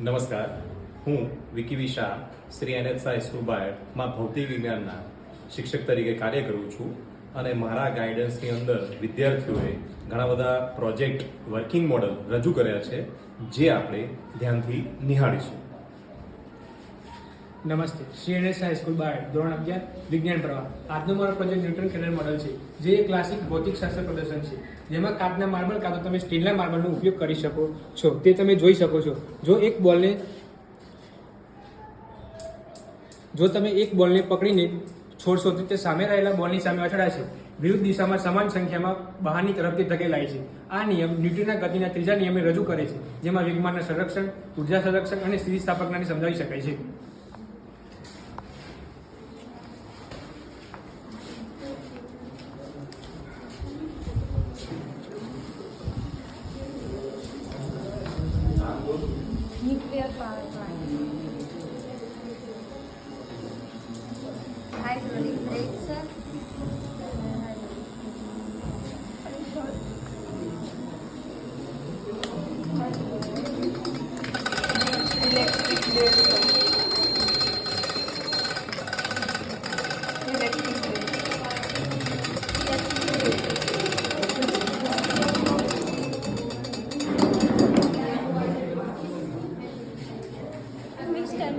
નમસ્કાર. હું Vicky Visha Shri N H Sai બાયડમાં ભૌતિક વિજ્ઞાનના શિક્ષક તરીકે કાર્ય કરું છું અને મારા ગાઈડન્સની અંદર વિદ્યાર્થીઓએ ઘણા બધા પ્રોજેક્ટ વર્કિંગ મોડલ રજૂ કર્યા છે, જે આપણે ધ્યાનથી નિહાળીશું. નમસ્તે. સીએનએસ હાઈસ્કૂલ બાર, ધોરણ અગિયાર, વિજ્ઞાન પ્રવાહ. આજનો મારો પ્રોજેક્ટ ન્યૂટન કેનલ મોડલ છે, જે એક ક્લાસિક ભૌતિકશાસ્ત્ર પ્રદર્શન છે. જેમાં કાચના માર્બલ કાં તો તમે સ્ટીલના માર્બલનો ઉપયોગ કરી શકો છો. તે તમે જોઈ શકો છો. જો એક બોલને જો તમે એક બોલને પકડીને છોડશો તો તે સામે રહેલા બોલની સામે અથડાશે વિરુદ્ધ દિશામાં સમાન સંખ્યામાં બહારની તરફથી ધકેલાય છે. આ નિયમ ન્યૂટનના ગતિના ત્રીજા નિયમે રજૂ કરે છે, જેમાં વિજ્ઞાનના સંરક્ષણ, ઊર્જા સંરક્ષણ અને સ્થિતિસ્થાપકતાને સમજાવી શકાય છે. Nuclear power plant. Brakes. Electric. mixed and.